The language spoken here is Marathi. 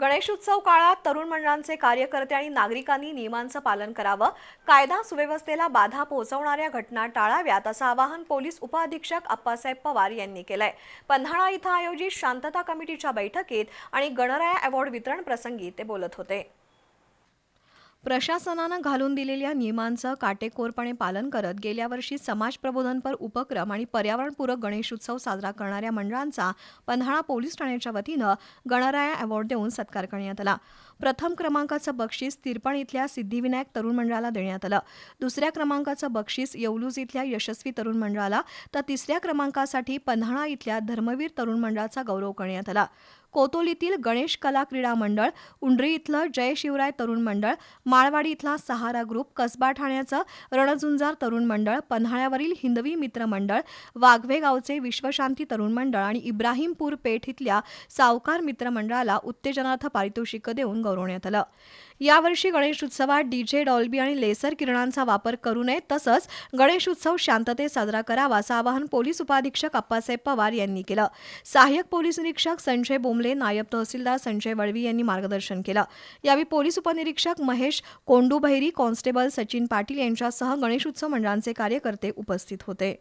गणेशोत्सव काळात तरुण मंडळांचे कार्यकर्ते आणि नागरिकांनी नियमांचं पालन करावं. कायदा सुव्यवस्थेला बाधा पोहोचवणाऱ्या घटना टाळाव्यात असं आवाहन पोलीस उपअधीक्षक अप्पासाहेब पवार यांनी केलंय. पन्हाळा इथं आयोजित शांतता कमिटीच्या बैठकीत आणि गणराया अवॉर्ड वितरण प्रसंगी ते बोलत होते. प्रशासनानं घालून दिलेल्या नियमांचं काटेकोरपणे पालन करत गेल्या वर्षी समाज प्रबोधनपर उपक्रम आणि पर्यावरणपूरक गणेशोत्सव साजरा करणाऱ्या मंडळांचा पन्हाळा पोलीस ठाण्याच्या वतीनं गणराया अवॉर्ड देऊन सत्कार करण्यात आला. प्रथम क्रमांकाचं बक्षीस तिरपण इथल्या सिद्धिविनायक तरुण मंडळाला देण्यात आलं. दुसऱ्या क्रमांकाचं बक्षीस येवलूज इथल्या यशस्वी तरुण मंडळाला तर तिसऱ्या क्रमांकासाठी पन्हाळा इथल्या धर्मवीर तरुण मंडळाचा गौरव करण्यात आला. कोतोलीतील गणेश कला क्रीडा मंडळ उंडरी इथलं जय शिवराय तरुण मंडळ माळवाडी इथला सहारा ग्रुप कसबा ठाण्याचं रणझुंजार तरुण मंडळ पन्हाळ्यावरील हिंदवी मित्र मंडळ वाघवे गावचे विश्वशांती तरुण मंडळ आणि इब्राहिमपूर पेठ इथल्या सावकार मित्र मंडळाला उत्तेजनार्थ पारितोषिकं देऊन गौरवण्यात आलं. यावर्षी गणेशोत्सवात डीजे डॉल्बी आणि लेसर किरणांचा वापर करू नये तसंच गणेशोत्सव शांततेत साजरा करावा असं आवाहन पोलीस उपाधीक्षक अप्पासाहेब पवार यांनी केलं. सहाय्यक पोलीस निरीक्षक संजय बोंबले नायब तहसीलदार संजय वळवी यांनी मार्गदर्शन केलं. यावेळी पोलीस उपनिरीक्षक महेश कोंडू भैरी कॉन्स्टेबल सचिन पाटील यांच्यासह गणेशोत्सव मंडळांचे कार्यकर्ते उपस्थित होते.